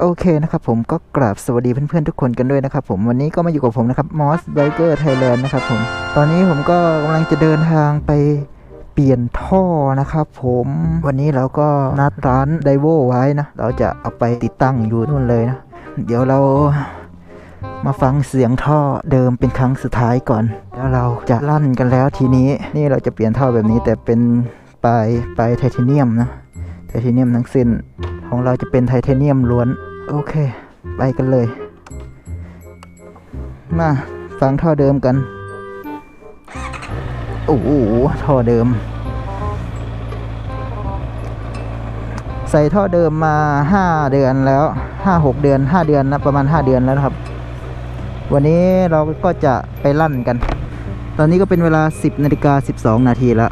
โอเคนะครับผมก็กราบสวัสดีเพื่อนๆทุกคนกันด้วยนะครับผมวันนี้ก็มาอยู่กับผมนะครับ Moss Biker Thailand นะครับผมตอนนี้ผมก็กำลังจะเดินทางไปเปลี่ยนท่อนะครับผมวันนี้เราก็นัดร้านไดโวไว้นะเราจะเอาไปติดตั้งอยู่นู่นเลยนะเดี๋ยวเรามาฟังเสียงท่อเดิมเป็นครั้งสุดท้ายก่อน แล้วเราจะลั่นกันแล้วทีนี้นี่เราจะเปลี่ยนท่อแบบนี้แต่เป็นปลายปลายไทเทเนียมนะ ไทเทเนียมทั้งสิ้น ของเราจะเป็นไทเทเนียมล้วน โอเค ไปกันเลย มาฟังท่อเดิมกัน โอ้โหท่อเดิม ใส่ท่อเดิมมา 5 เดือนแล้ว 5-6 เดือน 5 เดือนนะประมาณ 5 เดือนแล้วครับ วันนี้เราก็จะไปลั่นกัน ตอนนี้ก็เป็นเวลา 10นาฬิกา12 นาทีแล้ว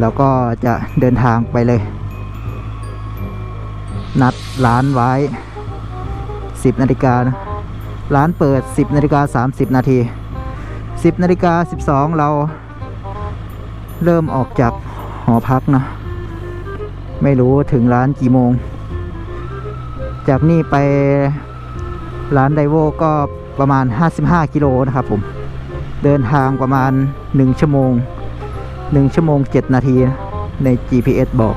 เราก็จะเดินทางไปเลย นัดร้านไว้ 10นาฬิกานะร้านเปิด 10นาฬิกา30 นาที 10นาฬิกา12 เราเริ่มออกจากหอพักนะ ไม่รู้ถึงร้านกี่โมง จากนี่ไปร้านไดโวก็ประมาณ 55 กิโลนะครับผม เดินทางประมาณ 1 ชั่วโมง 1 ชั่วโมง 7 นาทีนะใน GPS บอก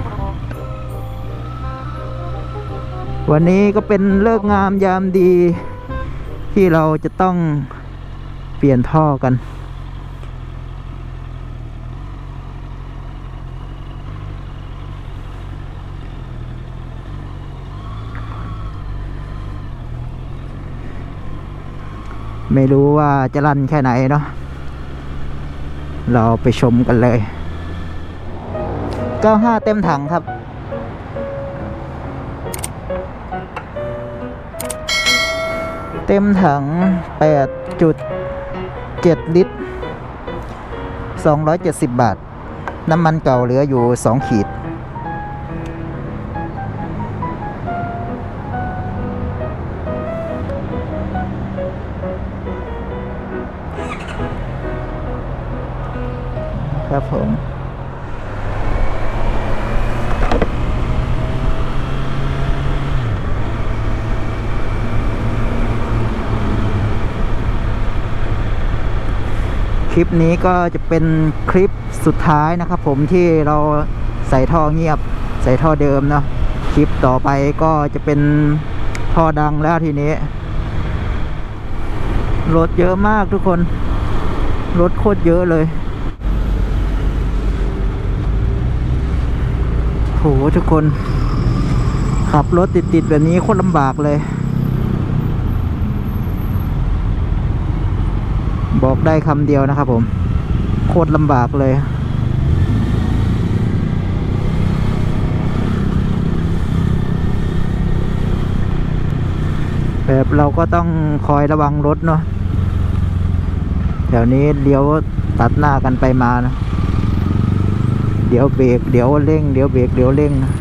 วันนี้ก็เป็นเลิกงามยามดี ที่เราจะต้องเปลี่ยนท่อกัน ไม่รู้ว่าจะลั่นแค่ไหนเนาะเราไปชมกันเลย 95 เต็มถังครับ เต็มถัง 8.7 ลิตร 270 บาท น้ำมันเก่าเหลืออยู่ 2 ขีด ปนี้ก็จะเป็นคลิปสุดท้ายนะครับผมที่เราใส่ท่อเงียบ ใส่ท่อเดิมเนาะคลิปต่อไปก็จะเป็นท่อดังแล้วทีนี้รถเยอะมากทุกคน รถโคตรเยอะเลยโหทุกคน ขับรถติดๆแบบนี้โคตรลำบากเลย บอกได้คำเดียวนะครับผม โคตรลำบากเลย แบบเราก็ต้องคอยระวังรถเนาะเดี๋ยวนี้เลี้ยวตัดหน้ากันไปมานะ เดี๋ยวเบรกเดี๋ยวเร่ง เดี๋ยวเบรกเดี๋ยวเร่งนะ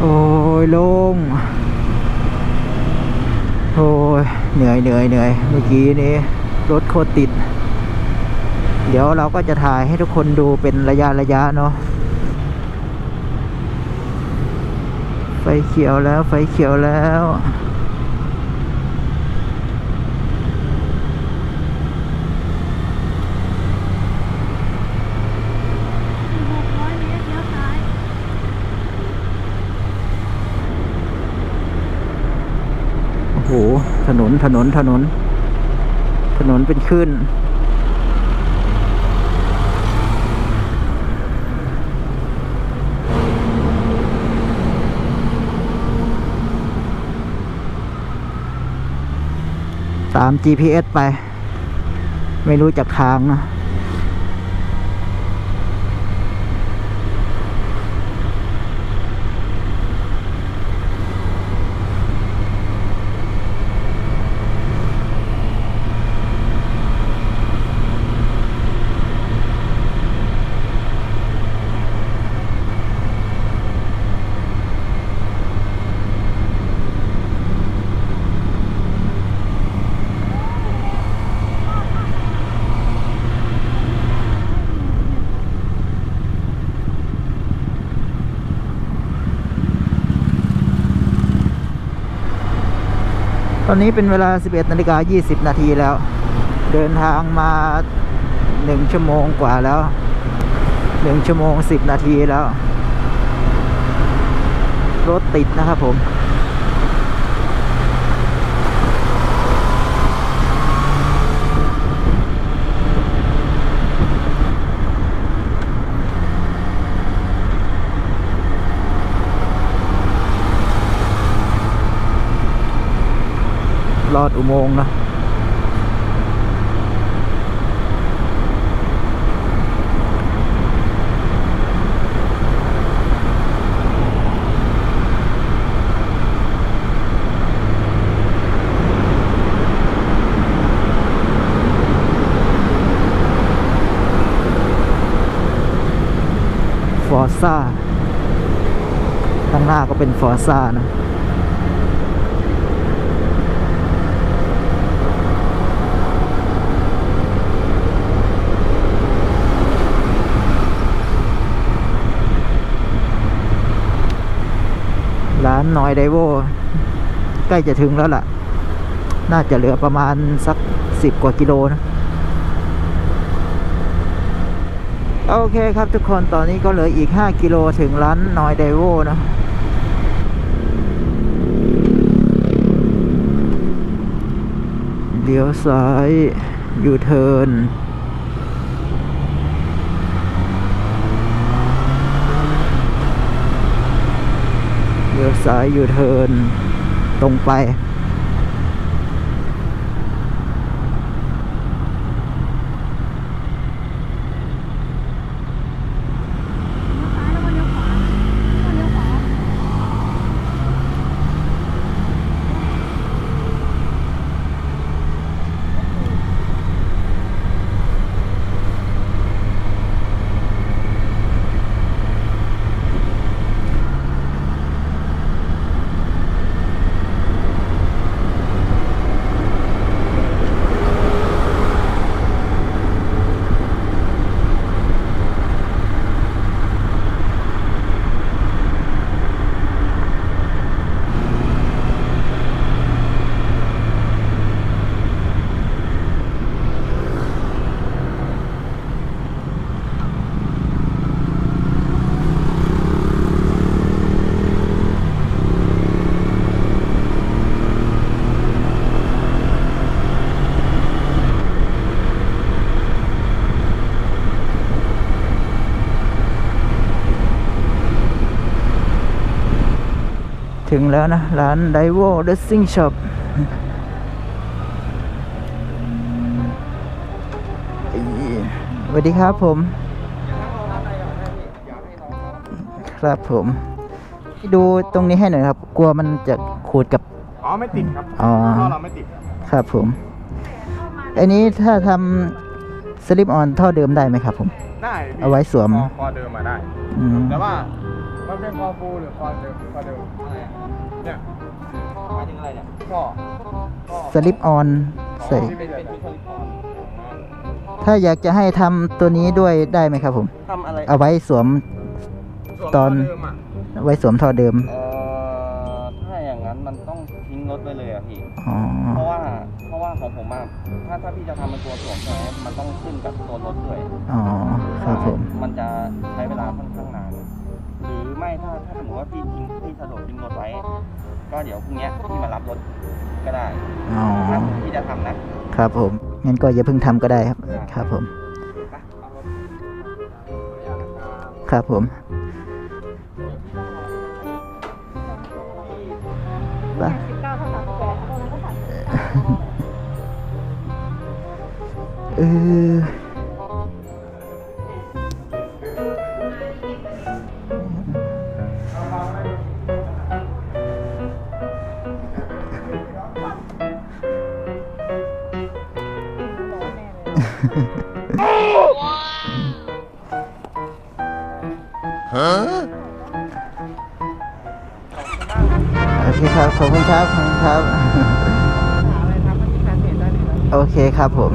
โอ้ ยลงโอ้ยเหนื่อยเหนื่อยเหนื่อยเมื่อกี้นี้รถโคตรติด เดี๋ยวเราก็จะถ่ายให้ทุกคนดูเป็นระยะระยะเนาะไฟเขียวแล้วไฟเขียวแล้ว 600เมตรเลี้ยวซ้าย โอ้โหถนนถนนถนน ถนนเป็นคลื่นตาม GPS ไป ไม่รู้จักทางนะ ตอนนี้เป็นเวลา 11นาฬิกา20 นาทีแล้ว เดินทางมา 1 ชั่วโมงกว่าแล้ว 1 ชั่วโมง 10 นาทีแล้ว รถติดนะครับผม ลอดอุโมงค์นะฟอร์ซ่าข้างหน้าก็เป็นฟอร์ซ่านะานนอยไดโวใกล้จะถึงแล้วล่ะ น่าจะเหลือประมาณสักสิบกว่ากิโลนะโอเคครับทุกคนตอนนี้ก็เหลืออีก 5 กิโลถึงร้านนอยไดโวนะเลี้ยวซ้ายยูเทิร์น เลี้ยวซ้ายยูเทิร์นตรงไป เลี้ยวซ้ายแล้วก็เลี้ยวขวาแล้วก็เลี้ยวขวา ถึงแล้วนะ ร้านไดโวเดซซิ่งช็อปสวัสดีครับผม ครับผม ดูตรงนี้ให้หน่อยครับ กลัวมันจะขูดกับ อ๋อ ไม่ติดครับอ๋อท่อเราไม่ติดครับครับผมอันนี้ถ้าทำสลิปออนท่อเดิมได้ไหมครับผม ได้พี่เอาไว้สวมคอคอเดิมมาได้อืมแต่ว่า มันเป็นคอฟูหรือคอเดิมคอเดิมอะไรอะเนี่ยหมายถึงอะไรเนี่ยท่อท่อสลิปออนใส่ที่เป็นเป็นชุดสลิปออนถ้าอยากจะให้ทำตัวนี้ด้วยได้ไหมครับผม ทำอะไรเอาไว้สวม ส่วตอน คเดิมอะไว้สวมท่อเดิมเอ่อถ้าอย่างนั้นมันต้องทิ้งรถไปเลยอะพี่ อ๋อเพราะว่าเพราะว่าของผมอะถ้าถ้าพี่จะทำเป็นตัวสวมใช่ไหมมันต้องขึ้นกับตัวรถด้วยอ๋อครับผม มันจะใช้เวลาค่อนข้างนานห รือไม่ถ้าถ้าสมมติว่าพี่ทิ้งพี่สะดวกทิ้งรถไว้ ก็เดี๋ยวพรุ่งเนี้ยพี่มารับรถก็ได้อ๋อถ้าพี่จะทำนะครับผมงั้นก็อย่าเพิ่งทำก็ได้ครับ ครับผม ครับผมไปสิบเก้าเท่าสามสิบแปดเอาตรงนั้นก็สามสิบเออ โอเคครับ ขอบคุณครับ ขอบคุณครับ โอเคครับผม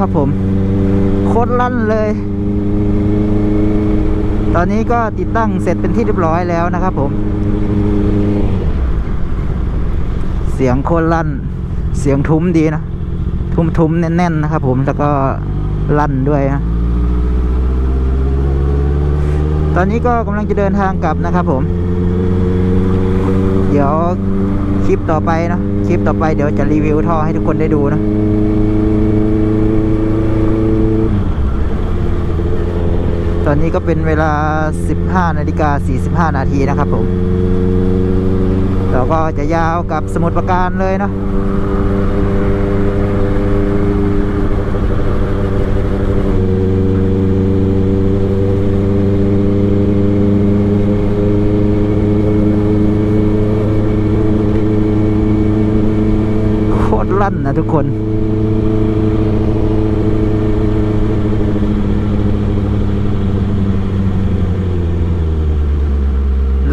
ครับผม โคตรลั่นเลย ต อนนี้ก็ติดตั้งเสร็จเป็นที่เรียบร้อยแล้วนะครับผม เสียงโคตรลั่น เสียงทุ้มดีนะ ทุ้มๆ แน่นๆ นะครับผมแล้วก็ลั่นด้วยนะตอนนี้ก็กำลังจะเดินทางกลับนะครับผม เดี๋ยวคลิปต่อไปนะ คลิปต่อไปเดี๋ยวจะรีวิวท่อให้ทุกคนได้ดูนะ ตอนนี้ก็เป็นเวลา 15นาฬิกา45 นาทีนะครับผม เราก็จะยาวกับสมุดประการเลยเนาะโคตรลั่นนะทุกคน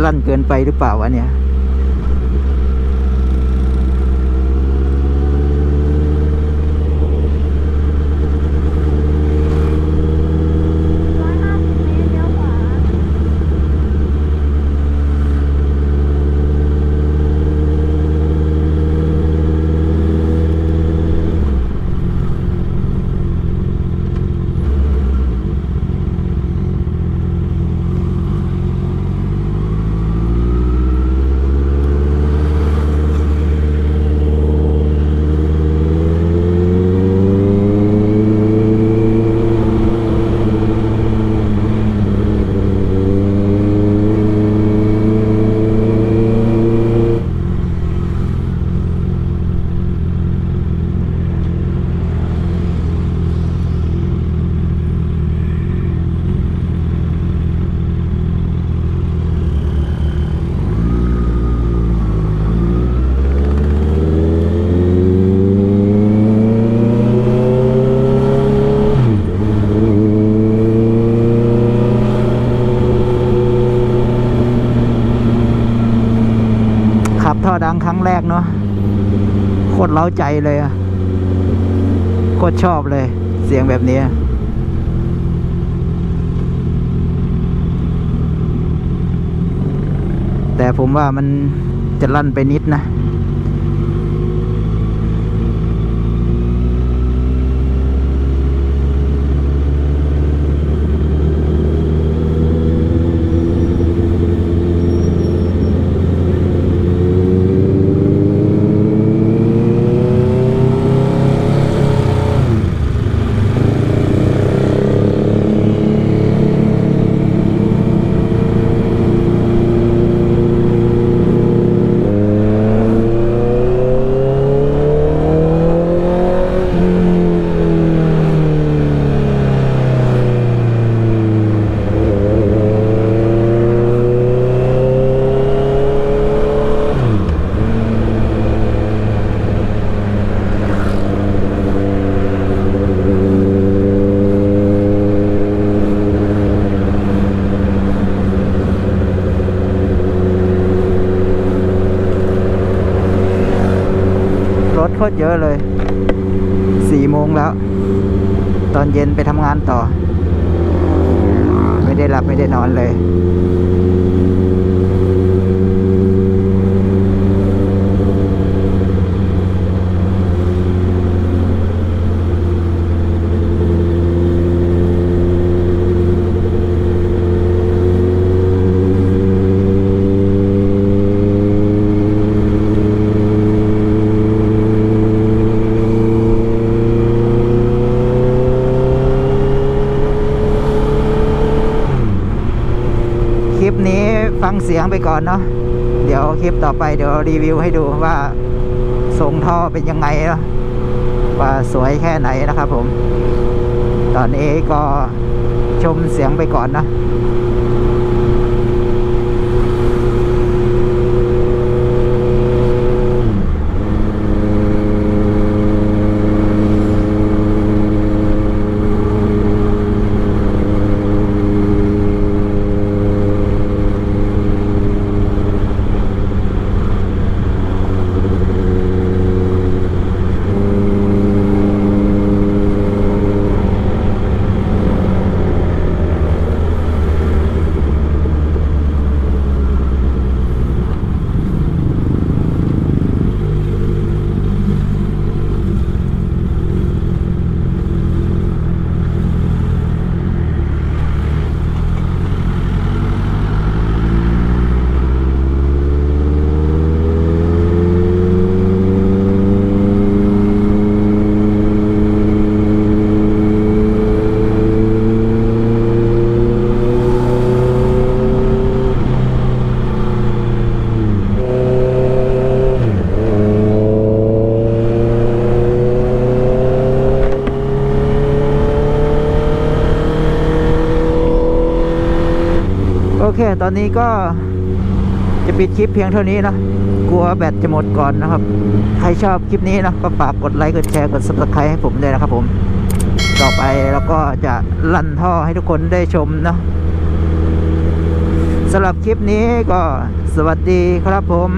ลั่ นไปหรือเปล่าวะเนี่ย ร้อยห้าสิบเมตรเลี้ยวขวา ขับท่อดังครั้งแรกเนาะโคตรเล้าใจเลยอะโคตรชอบเลย เสียงแบบนี้แต่ผมว่ามันจะลั่นไปนิดนะ รถโคตรเยอะเลย สี่โมงแล้ว ตอนเย็นไปทำงานต่อ ไม่ได้หลับไม่ได้นอนเลย คลิปนี้ฟัง เสียงไปก่อนเนาะเดี๋ยวคลิปต่อไปเดี๋ยวรีวิวให้ดูว่าทรงท่อเป็นยังไงเนาะว่าสวยแค่ไหนนะครับผม ตอนนี้ก็ชมเสียงไปก่อนนะ เค ตอนนี้ก็จะปิดคลิปเพียงเท่านี้นะกลัวแบตจะหมดก่อนนะครับ ใครชอบคลิปนี้นะก็ฝากกดไลค์ กดแชร์ กด subscribe ให้ผมด้วยนะครับผม ต่อไปเราก็จะลั่นท่อให้ทุกคนได้ชมเนาะสำหรับคลิปนี้ก็สวัสดีครับผม